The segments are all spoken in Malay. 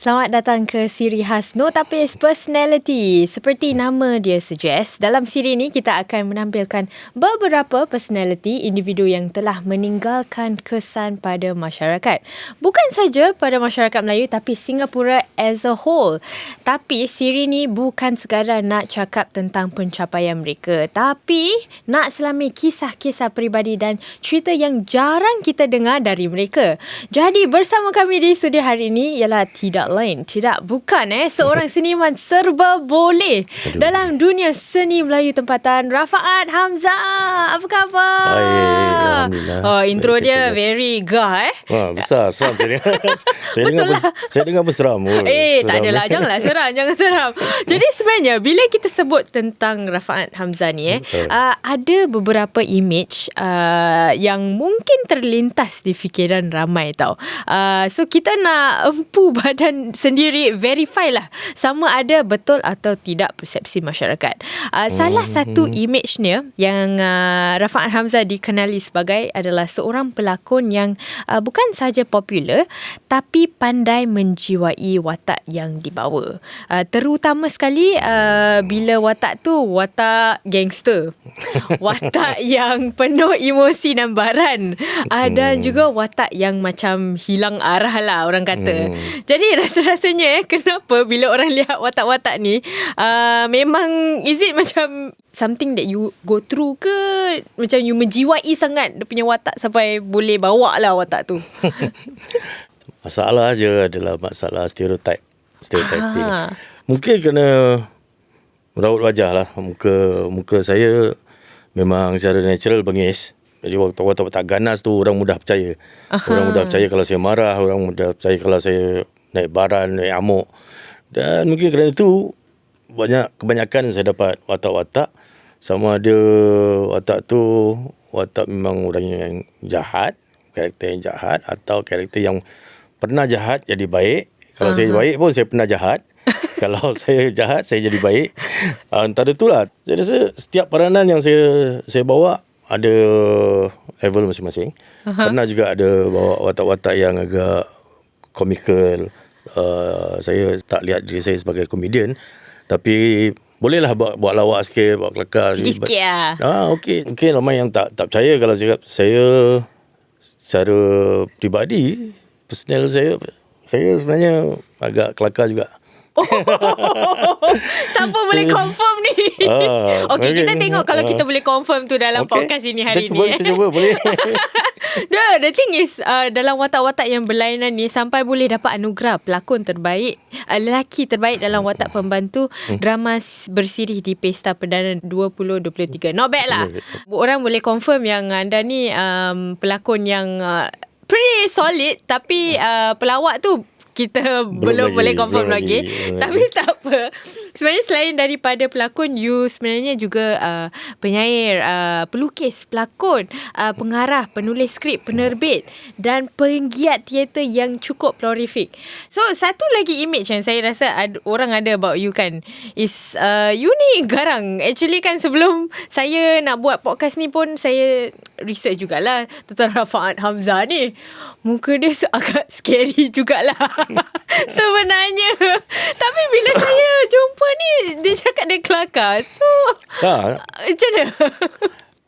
Selamat datang ke siri khas No Tapis Personality. Seperti nama dia suggest, dalam siri ini kita akan menampilkan beberapa personality individu yang telah meninggalkan kesan pada masyarakat. Bukan saja pada masyarakat Melayu tapi Singapura as a whole. Tapi siri ini bukan sekadar nak cakap tentang pencapaian mereka, tapi nak selami kisah-kisah peribadi dan cerita yang jarang kita dengar dari mereka. Jadi bersama kami di studio hari ini ialah tidak lain, tidak bukan eh seorang seniman serba boleh Aduh. dalam dunia seni Melayu tempatan Rafaat Hamzah. Apa khabar? Baik, Alhamdulillah. Oh, intro Baik, dia saja. very gah eh. Wah, besar, seram saya dengar. saya dengar pun, saya dengar pun. Oh, Eh, tak seram. adalah. Janganlah seram. Jangan seram. Jadi sebenarnya, bila kita sebut tentang Rafaat Hamzah ni, eh, Betul. uh, ada beberapa image uh, yang mungkin terlintas di fikiran ramai tau. Uh, so, kita nak empu badan sendiri, verify lah sama ada betul atau tidak persepsi masyarakat. Uh, salah Hmm. satu image-nya yang uh, Rafaat Hamzah dikenali sebagai adalah seorang pelakon yang uh, bukan sahaja popular tapi pandai menjiwai watak yang dibawa. Uh, terutama sekali uh, bila watak tu watak gangster. watak yang penuh emosi dan baran. Uh, dan juga watak yang macam hilang arah lah orang kata. Hmm. Jadi rasa-rasanya eh kenapa bila orang lihat watak-watak ni uh, memang is it macam something that you go through ke macam you menjiwai sangat dia punya watak sampai boleh bawa lah watak tu. Masalah je adalah masalah stereotype. Stereotyping. Ah. Mungkin kena merawat wajah lah. Muka muka saya memang secara natural bengis. Jadi waktu watak-watak ganas tu orang mudah percaya. Aha. Orang mudah percaya kalau saya marah. Orang mudah percaya kalau saya naik baran, naik amuk. Dan mungkin kerana itu banyak kebanyakan saya dapat watak-watak sama ada watak tu watak memang orang yang jahat, karakter yang jahat atau karakter yang pernah jahat jadi baik. Kalau saya baik pun saya pernah jahat. Kalau saya jahat saya jadi baik. Uh, antara itulah. Saya rasa setiap peranan yang saya saya bawa ada level masing-masing. Uh-huh. Pernah juga ada bawa watak-watak yang agak komikal. Uh, saya tak lihat diri saya sebagai komedian. Tapi bolehlah buat, buat lawak sikit, buat kelakar. Sikit-sikit lah. Ah, okey. Mungkin ramai yang tak tak percaya kalau saya saya secara peribadi, personal saya, saya sebenarnya agak kelakar juga. Siapa boleh confirm ni? Ah, okay, kita okay. tengok kalau Ah. kita boleh confirm tu dalam Okey. podcast ini hari kita cuba, ni. Kita cuba, boleh. The, the thing is uh, dalam watak-watak yang berlainan ni sampai boleh dapat anugerah pelakon terbaik uh, lelaki terbaik dalam watak pembantu Hmm. drama bersirih di Pesta Perdana 2023. Not bad lah. Orang boleh confirm yang anda ni um, pelakon yang uh, pretty solid tapi uh, pelawak tu kita belum, lagi, boleh confirm belum lagi. lagi, belum Tapi tak apa. Sebenarnya selain daripada pelakon, you sebenarnya juga uh, penyair, uh, pelukis, pelakon, uh, pengarah, penulis skrip, penerbit dan penggiat teater yang cukup prolific. So, satu lagi image yang saya rasa ad, orang ada about you kan is uh, you ni garang. Actually kan sebelum saya nak buat podcast ni pun saya research jugalah tentang Rafaat Hamzah ni. Muka dia agak scary jugalah. Sebenarnya. Tapi bila saya jumpa ni, dia cakap dia kelakar. So, ha, macam mana?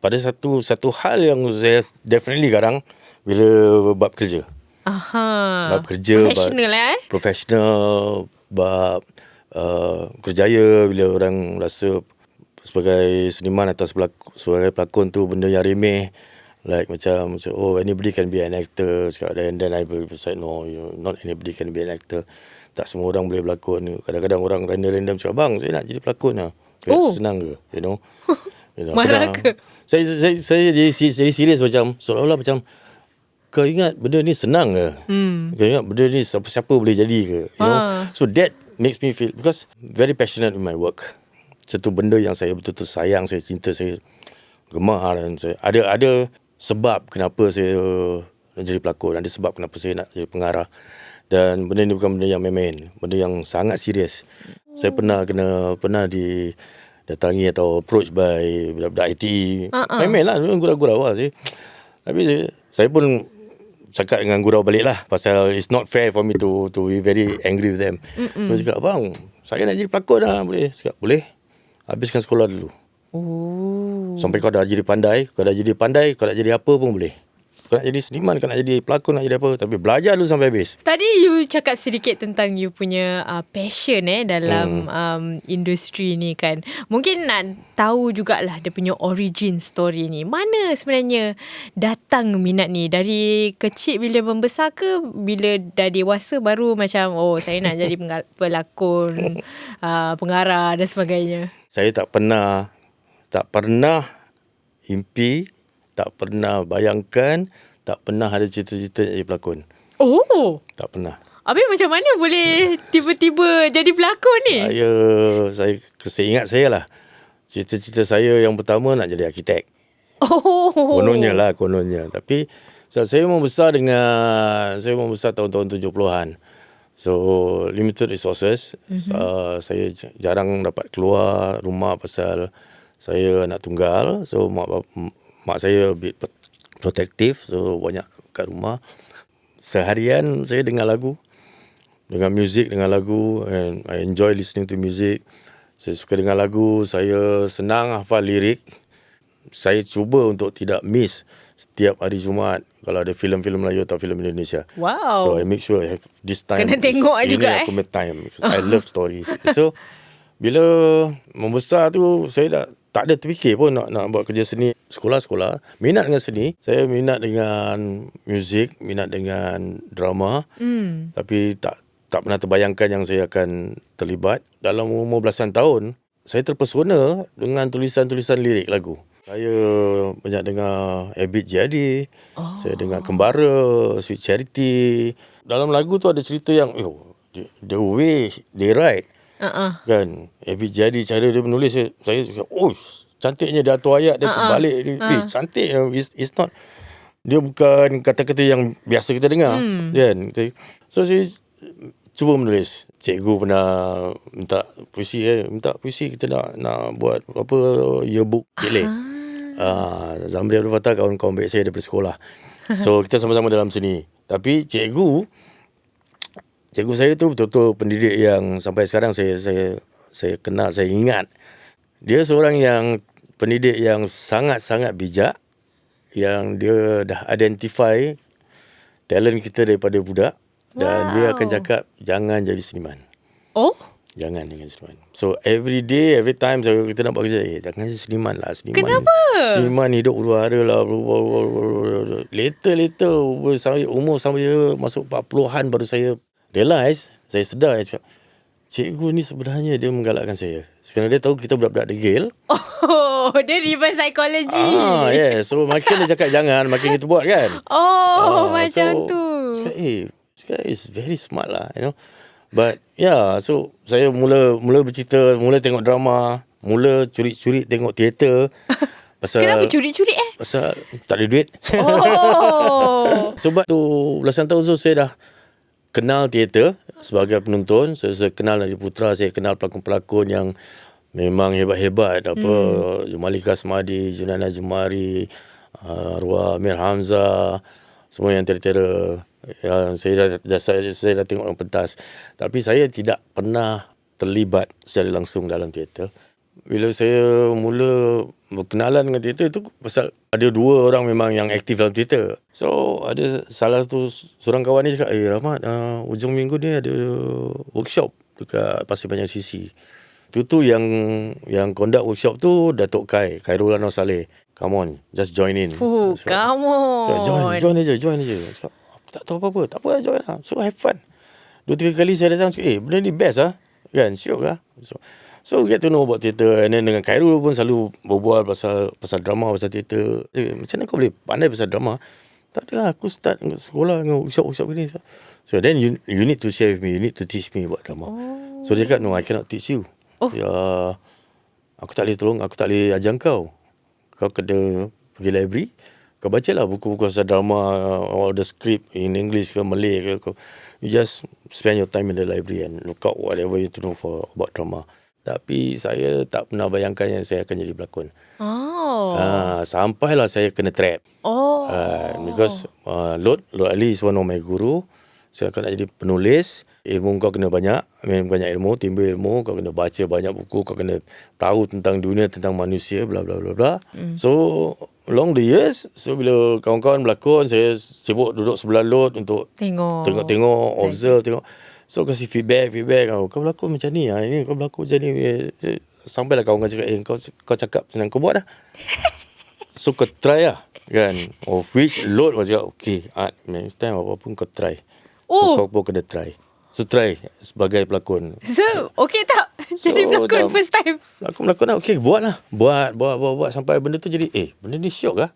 pada satu satu hal yang saya definitely garang bila bab kerja. Aha. Bab kerja, Professional bab, eh? Professional, bab uh, kerjaya bila orang rasa sebagai seniman atau sebagai, sebagai pelakon tu benda yang remeh like macam, macam oh anybody can be an actor cakap and then I say no you, not anybody can be an actor tak semua orang boleh berlakon kadang-kadang orang random-random cakap bang saya nak jadi pelakon lah Oh. oh. senang ke you know, you know Marah kadang- ke? saya, saya, saya jadi, jadi serius macam seolah-olah macam kau ingat benda ni senang ke? Hmm. Kau ingat benda ni siapa-siapa boleh jadi ke? You know? Ah. So that makes me feel because very passionate in my work. Satu benda yang saya betul-betul sayang, saya cinta, saya gemar dan saya ada ada sebab kenapa saya jadi pelakon, ada sebab kenapa saya nak jadi pengarah. Dan benda ni bukan benda yang main-main, benda yang sangat serius. Saya pernah kena pernah di datangi atau approach by budak-budak IT. Uh-uh. Main-main lah, gurau-gurau lah saya. Tapi saya, saya pun cakap dengan gurau balik lah pasal it's not fair for me to to be very angry with them. Mm-mm. Dia cakap, bang, saya nak jadi pelakon lah. Boleh? Saya cakap, boleh. Habiskan sekolah dulu. Oh. Sampai kau dah jadi pandai, kau dah jadi pandai, kau nak jadi apa pun boleh. Kau nak jadi seniman, kau nak jadi pelakon, nak jadi apa. Tapi belajar dulu sampai habis. Tadi you cakap sedikit tentang you punya uh, passion eh dalam hmm. um, industri ni kan. Mungkin nak tahu jugalah dia punya origin story ni. Mana sebenarnya datang minat ni? Dari kecil bila membesar ke bila dah dewasa baru macam oh saya nak jadi pelakon, uh, pengarah dan sebagainya. Saya tak pernah, tak pernah impi, tak pernah bayangkan, tak pernah ada cita-cita jadi pelakon. Oh. Tak pernah. Habis macam mana boleh tiba-tiba jadi pelakon ni? Saya, saya, saya ingat saya lah. Cita-cita saya yang pertama nak jadi arkitek. Oh. Kononnya lah, kononnya. Tapi so, saya membesar dengan, saya membesar tahun-tahun 70-an. So, limited resources. Mm-hmm. Uh, saya jarang dapat keluar rumah pasal saya anak tunggal. So, mak, mak saya a bit protective. So, banyak kat rumah. Seharian saya dengar lagu. Dengar music, dengar lagu. And I enjoy listening to music. Saya suka dengar lagu. Saya senang hafal lirik saya cuba untuk tidak miss setiap hari Jumaat kalau ada filem-filem Melayu atau filem Indonesia. Wow. So I make sure I have this time. Kena tengok ini juga, aku eh. punya time. I love stories. So bila membesar tu saya dah tak ada terfikir pun nak nak buat kerja seni sekolah-sekolah. Minat dengan seni. Saya minat dengan muzik, minat dengan drama. Hmm. Tapi tak tak pernah terbayangkan yang saya akan terlibat. Dalam umur belasan tahun, saya terpesona dengan tulisan-tulisan lirik lagu. Saya banyak dengar Abid Jadi. Oh. Saya dengar Kembara, Sweet Charity. Dalam lagu tu ada cerita yang, oh, the, the way they write. Uh-uh. Kan, Abid Jadi cara dia menulis, saya, saya cakap, oh, cantiknya dia atur ayat, dia Uh-uh. terbalik. Dia, eh, cantik. It's, it's not, dia bukan kata-kata yang biasa kita dengar. Hmm. Kan? So, saya cuba menulis. Cikgu pernah minta puisi eh, minta puisi kita nak nak buat apa yearbook Kelek. Ah, Zamri Abdul Fattah kawan-kawan baik saya daripada sekolah. So kita sama-sama dalam sini. Tapi cikgu cikgu saya tu betul-betul pendidik yang sampai sekarang saya saya saya kenal, saya ingat. Dia seorang yang pendidik yang sangat-sangat bijak yang dia dah identify talent kita daripada budak dan dia akan Wow. cakap jangan jadi seniman. Oh? Jangan dengan seniman. So every day, every time saya kita nak buat kerja, eh jangan jadi seniman lah. Seniman, Kenapa? Seniman hidup huru hara lah. Later, later, umur saya, umur saya masuk 40-an baru saya realise, saya sedar, saya cakap, cikgu ni sebenarnya dia menggalakkan saya. Sekarang dia tahu kita budak-budak degil. Oh, dia reverse psychology. Ah, yeah. So makin dia cakap jangan, makin kita buat kan. Oh, Ah, macam so, tu. Cakap, eh, cakap, is very smart lah, you know. But yeah, so saya mula mula bercerita, mula tengok drama, mula curi-curi tengok teater. Pasal, Kenapa curi-curi eh? Pasal tak ada duit. Oh. Sebab tu belasan tahun tu saya dah kenal teater sebagai penonton. Saya, saya kenal Nadi Putra, saya kenal pelakon-pelakon yang memang hebat-hebat. Apa hmm. Jumalika Asmadi, Junana Jumari, uh, Arwah Amir Hamzah, semua yang teater yang saya dah, dah saya, saya dah tengok dalam pentas. Tapi saya tidak pernah terlibat secara langsung dalam teater. Bila saya mula berkenalan dengan teater tu pasal ada dua orang memang yang aktif dalam teater. So ada salah satu seorang kawan ni cakap, "Eh Rahmat, uh, ujung minggu ni ada workshop dekat Pasir Panjang CC." Tu tu yang yang conduct workshop tu Datuk Kai, Khairul Anwar Saleh. Come on, just join in. Fuh, So- come on. So, join, join aja, join aja. Cakap, tak tahu apa-apa. Tak apa, join lah. So, have fun. Dua, tiga kali saya datang, eh, benda ni best lah. Kan, syok lah. So, so get to know about theatre. And then dengan Khairul pun selalu berbual pasal pasal drama, pasal theatre. Eh, macam mana kau boleh pandai pasal drama? Tak adalah, aku start sekolah dengan workshop-workshop ni. So, then you you need to share with me. You need to teach me about drama. Oh. So, dia cakap, no, I cannot teach you. Oh. Ya, aku tak boleh tolong, aku tak boleh ajar kau. Kau kena pergi library, kau baca lah buku-buku pasal drama, all the script in English ke Malay ke. Kau, you just spend your time in the library and look out whatever you to know for about drama. Tapi saya tak pernah bayangkan yang saya akan jadi pelakon. Oh. Ah, sampailah saya kena trap. Oh. Uh, because uh, Lord, Lord Ali is one of my guru. Saya akan nak jadi penulis. Ilmu kau kena banyak. I mean, banyak ilmu, timbul ilmu. Kau kena baca banyak buku. Kau kena tahu tentang dunia, tentang manusia, bla bla bla bla. Mm. So, along the years, so bila kawan-kawan berlakon, saya sibuk duduk sebelah Lord untuk Tengok. tengok-tengok, observe, tengok. So, kasih feedback, feedback. Oh, kau berlakon macam ni. Ha? Ini kau berlakon macam ni. Eh, eh, Sampailah kawan-kawan cakap, eh, kau, kau cakap senang. Kau buat dah. So kau try lah kan Of which load was cakap Okay Art next time apa pun kau try Oh. So kau pun kena try So try Sebagai pelakon So, okay tak? Jadi So, pelakon macam- first time. Pelakon-pelakon lah Okay buat lah Buat buat buat buat Sampai benda tu jadi Eh benda ni syok lah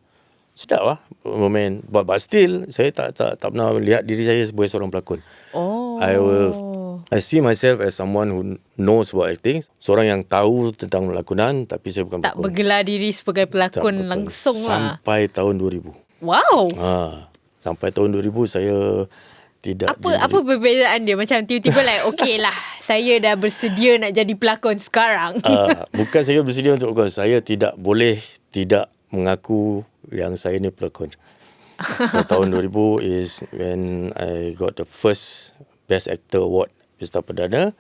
Sedap lah Moment But, but still Saya tak, tak tak pernah lihat diri saya Sebagai seorang pelakon Oh. I will I see myself as someone who knows about acting. Seorang yang tahu tentang lakonan tapi saya bukan Tak pelakon. bergelar diri sebagai Tak pelakon pelakon. langsung lah. Sampai tahun 2000. Wow. Ha, sampai tahun 2000 saya tidak Apa apa perbezaan dia macam tiba-tiba like okay lah saya dah bersedia nak jadi pelakon sekarang. uh, bukan saya bersedia untuk pelakon. Saya tidak boleh tidak mengaku yang saya ni pelakon. So tahun 2000 is when I got the first Best Actor Award Pesta Perdana.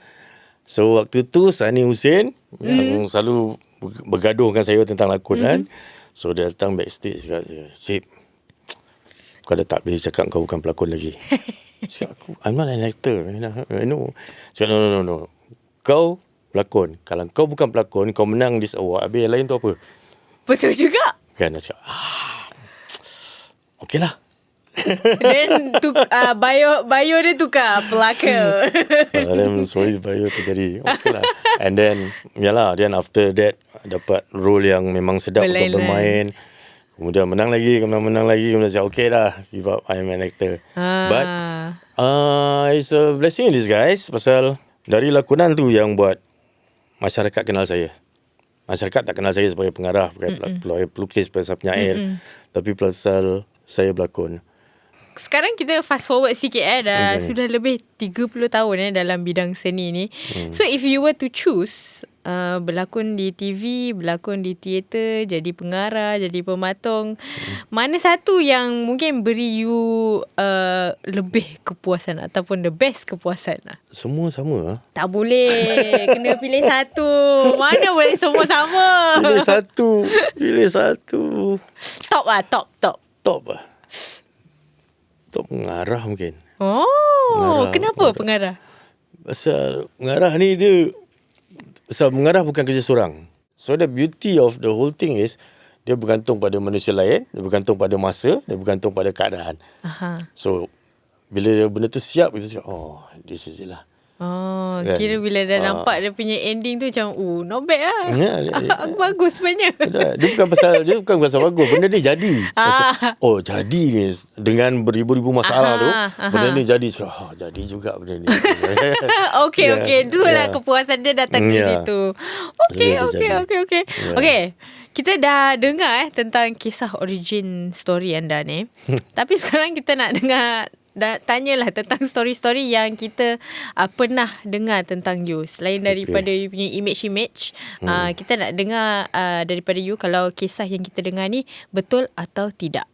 So waktu tu Sani Hussein mm. yang selalu bergaduh dengan saya tentang lakonan. Mm. So dia datang backstage cakap, Cip, kau dah tak boleh cakap kau bukan pelakon lagi. cakap aku, I'm not an actor. I know. Cakap, no, no, no, no. Kau pelakon. Kalau kau bukan pelakon, kau menang this award. Habis yang lain tu apa? Betul juga. Kan dia cakap, ah, okey lah. Then tu uh, bio bio dia tukar pelakon. uh, then sorry bio terjadi. Okay lah. And then, yalah, then after that, dapat role yang memang sedap Berlainan. untuk bermain. Kemudian menang lagi, kemudian menang lagi. Kemudian cakap, okay lah, give up, I'm an actor. Ah. But, uh, it's a blessing in disguise. Pasal dari lakonan tu yang buat masyarakat kenal saya. Masyarakat tak kenal saya sebagai pengarah, sebagai pelukis, pelukis pasal penyair. Mm-mm. Tapi pasal saya berlakon. Sekarang kita fast forward sikit eh dah Okay. sudah lebih 30 tahun eh dalam bidang seni ni. Hmm. So if you were to choose uh, berlakon di TV, berlakon di teater, jadi pengarah, jadi pematung, hmm. mana satu yang mungkin beri you uh, lebih kepuasan ataupun the best kepuasan lah? Semua sama lah. Tak boleh Kena pilih satu Mana boleh semua sama Pilih satu. Pilih satu. Top lah Top Top Top lah. Top mengarah mungkin. Oh Pengarah, Kenapa pengarah Pasal mengarah ni dia Pasal mengarah bukan kerja seorang. So the beauty of the whole thing is Dia bergantung pada manusia lain Dia bergantung pada masa Dia bergantung pada keadaan. Aha. So Bila dia benda tu siap Kita cakap Oh this is it lah Oh, Kan? kira bila dah Ah. nampak dia punya ending tu macam, oh, not bad lah. Ya, dia- Aku bagus sebenarnya. Dia bukan pasal Dia bukan pasal bagus Benda ni jadi Ah. Macam, Oh jadi ni Dengan beribu-ribu masalah Aha, tu aha. Benda ni jadi oh, Jadi juga benda ni okay, Ya, okay. Itulah ya. kepuasan dia datang di Ya. situ. Okay, Dia okay, jadi. okay, okay. Ya. Okay. Kita dah dengar eh tentang kisah origin story anda ni. Tapi sekarang kita nak dengar da, tanyalah tentang story-story yang kita uh, pernah dengar tentang you. Selain daripada you punya image-image, hmm. uh, kita nak dengar uh, daripada you kalau kisah yang kita dengar ni betul atau tidak.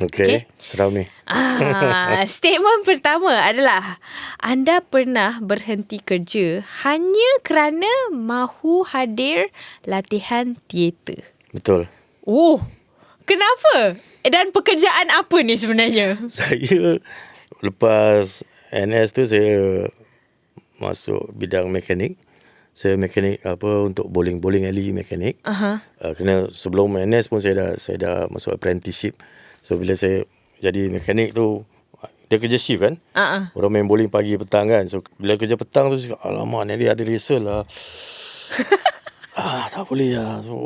Okay, Seram ni Ah, statement pertama adalah anda pernah berhenti kerja hanya kerana mahu hadir latihan teater. Betul Oh, kenapa? Dan pekerjaan apa ni sebenarnya? Saya Lepas NS tu saya Masuk bidang mekanik. Saya mekanik apa Untuk bowling-bowling alley mekanik. Aha. uh, Kerana sebelum NS pun saya dah Saya dah masuk apprenticeship. So bila saya Jadi mekanik tu Dia kerja shift kan? Uh-uh. Orang main bowling pagi petang kan? So bila kerja petang tu cakap, Alamak ni dia ada rehearsal lah. Ah, Tak boleh lah. So,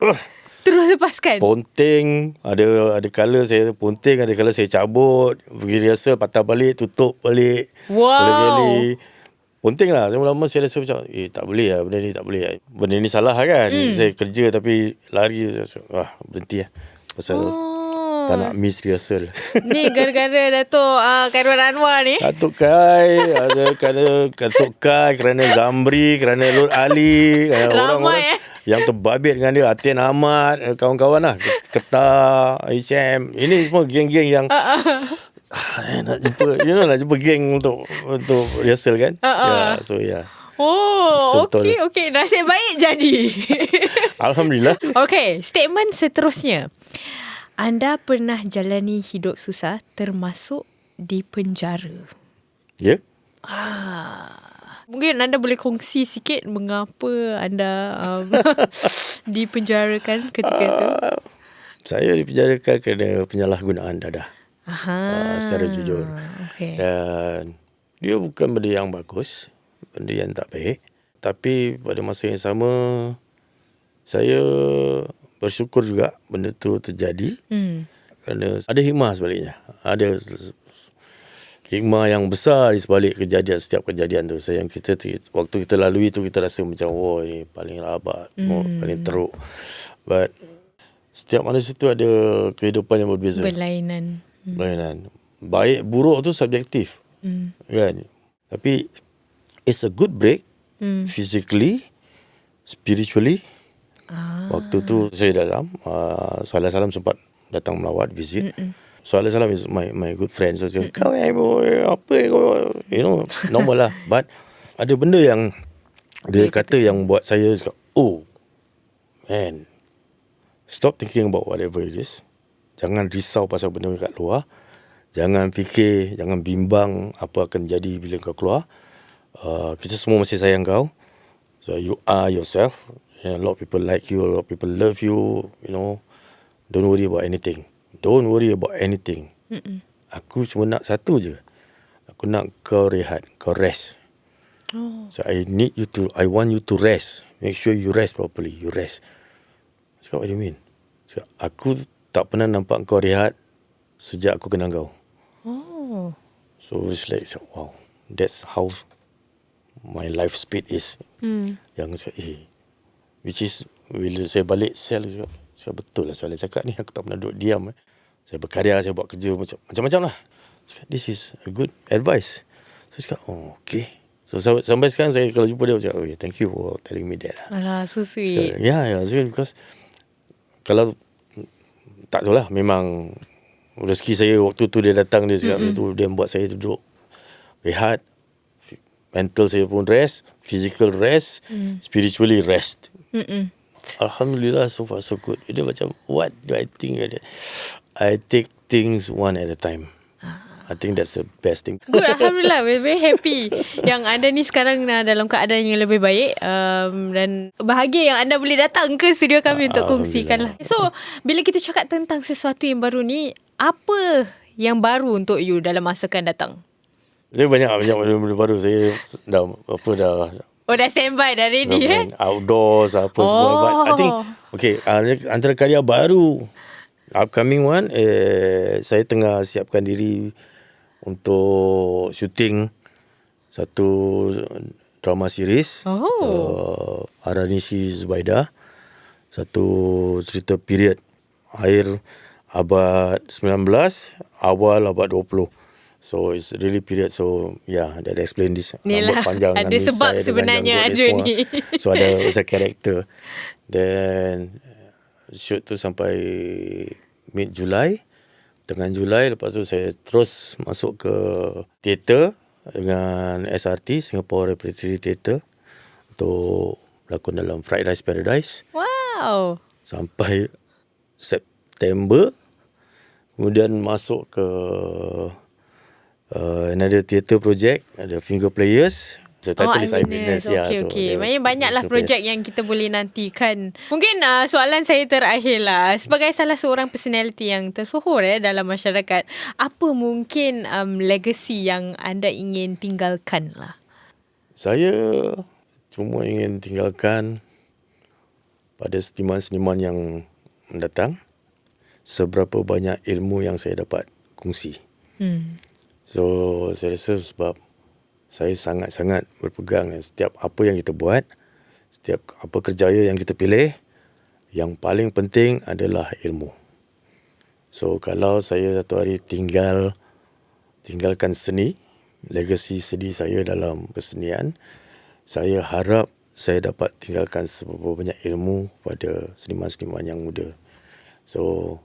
uh, Terus lepaskan. Ponting Ada ada kala saya Ponting ada kala saya cabut Pergi rehearsal Patah balik Tutup balik Wow. Kali-kali Ponting lah Lama-lama saya rasa macam Eh tak boleh lah Benda ni tak boleh Benda ni salah lah kan mm. Saya kerja tapi Lari Wah berhenti lah Pasal Oh. Tak nak miss rehearsal. Ni gara-gara Dato' uh, Khairul Anwar ni. Datuk Kai, ada kerana Datuk Kai, kerana Zamri, kerana Nur Ali, kerana Ramai, orang-orang eh. Yang terbabit dengan dia, Atin Ahmad, eh, kawan-kawan lah, Ketar, Hisham. Ini semua geng-geng yang Ah, eh, nak jumpa, you know, nak jumpa geng untuk untuk rehearsal kan. Ah, ah. Ya, so. Yeah. Oh, Betul. okey okey. Nasib baik jadi. Alhamdulillah. okey, statement seterusnya. Anda pernah jalani hidup susah termasuk di penjara. Ya. Yeah? Mungkin anda boleh kongsi sikit mengapa anda um, dipenjarakan ketika itu. Saya dipenjarakan kerana penyalahgunaan dadah. Aha. Ah, secara jujur. Okey. Dan dia bukan benda yang bagus, benda yang tak baik. Tapi pada masa yang sama, saya bersyukur juga benda tu terjadi. Hmm. Kerana ada hikmah sebaliknya. Ada hikmah yang besar di sebalik kejadian setiap kejadian tu. Saya yang kita waktu kita lalui tu kita rasa macam oh ini paling rabat, oh, paling teruk. But setiap manusia tu ada kehidupan yang berbeza. Berlainan. Berlainan. Baik buruk tu subjektif. Hmm. Kan? Tapi it's a good break Hmm. physically, spiritually. Ah. Waktu tu saya dalam uh, Salam sempat datang melawat visit. Mm-mm. Suhaila Salam is my my good friend. So saya kau eh boy, apa kau you know normal lah. But ada benda yang dia kata yang buat saya cakap, oh man stop thinking about whatever it is. Jangan risau pasal benda kat luar. Jangan fikir, jangan bimbang apa akan jadi bila kau keluar. Uh, kita semua masih sayang kau. So you are yourself. And a lot of people like you, a lot of people love you, you know. Don't worry about anything. Don't worry about anything. Mm-mm. Aku cuma nak satu je. Aku nak kau rehat, kau rest. Oh. So I need you to, I want you to rest. Make sure you rest properly. You rest. Cakap, what do you mean? Cakap, aku tak pernah nampak kau rehat sejak aku kenal kau. Oh. So it's like, wow, that's how my life speed is. Hmm. Yang cakap, eh, which is, bila saya balik sel, cakap, saya betul lah soalan cakap ni, aku tak pernah duduk diam. Eh. Saya berkarya, saya buat kerja, macam, macam-macam lah. Cakap, this is a good advice. So saya cakap, oh, okay. So sampai, sampai sekarang saya kalau jumpa dia, saya cakap, oh, yeah, thank you for telling me that. Lah. Alah, so Cakap, sweet. Ya, ya, yeah, because kalau tak tahu lah, memang rezeki saya waktu tu dia datang dia cakap mm-hmm. tu dia buat saya duduk rehat mental saya pun rest physical rest mm. spiritually rest Mm-mm. alhamdulillah so far so good dia macam what do I think I take things one at a time I think that's the best thing Good, Alhamdulillah. We're very happy yang anda ni sekarang dah dalam keadaan yang lebih baik. Um, dan bahagia yang anda boleh datang ke studio kami untuk kongsikan lah. So, bila kita cakap tentang sesuatu yang baru ni, apa yang baru untuk you dalam masa akan datang? dia banyak banyak benda baru saya dah apa dah Oh, dah standby dah ready eh? outdoors apa oh. semua but I think Oh. okay uh, antara karya baru upcoming one eh, saya tengah siapkan diri untuk syuting satu drama series. Oh. uh, Aranishi Zubaida. Satu cerita period. Akhir abad 19 awal abad 20 So it's really period. So yeah That explain this. Yelah, panjang ada sebab sebenarnya ada ni. So ada as a character. Then Shoot tu sampai Mid Julai Tengah Julai Lepas tu saya terus Masuk ke Theater Dengan SRT Singapore Repertory Theater Untuk Berlakon dalam Fried Rice Paradise Wow. sampai September kemudian masuk ke uh, another theatre project ada Finger Players the title oh, is Eyewitness Okay, yeah, okay. so okay. dia- Maknanya banyaklah projek yang kita boleh nantikan. Mungkin uh, soalan saya terakhir lah. Sebagai salah seorang personality yang tersohor eh, dalam masyarakat, apa mungkin um, legacy yang anda ingin tinggalkan lah? saya cuma ingin tinggalkan pada seniman-seniman yang mendatang seberapa banyak ilmu yang saya dapat kongsi Hmm. So saya rasa sebab saya sangat-sangat berpegang setiap apa yang kita buat, setiap apa kerjaya yang kita pilih, yang paling penting adalah ilmu. So kalau saya satu hari tinggal tinggalkan seni, legasi seni saya dalam kesenian, saya harap saya dapat tinggalkan seberapa banyak ilmu kepada seniman-seniman yang muda. So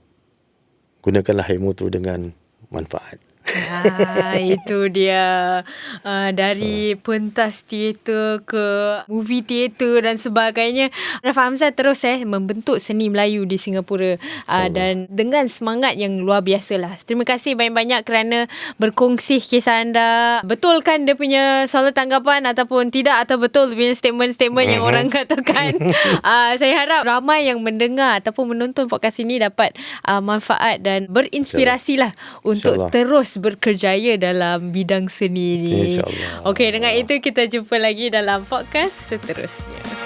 gunakanlah ilmu tu dengan manfaat. Ah, itu dia uh, dari pentas teater ke movie teater dan sebagainya. Rafa Hamzah terus eh membentuk seni Melayu di Singapura uh, dan dengan semangat yang luar biasa lah. Terima kasih banyak-banyak kerana berkongsi kisah anda. Betul kan dia punya soal tanggapan ataupun tidak atau betul dia punya statement-statement yang orang katakan. uh, saya harap ramai yang mendengar ataupun menonton podcast ini dapat uh, manfaat dan berinspirasi lah untuk InsyaAllah. Terus berkerjaya dalam bidang seni ni. InsyaAllah. Okey, dengan itu kita jumpa lagi dalam podcast seterusnya.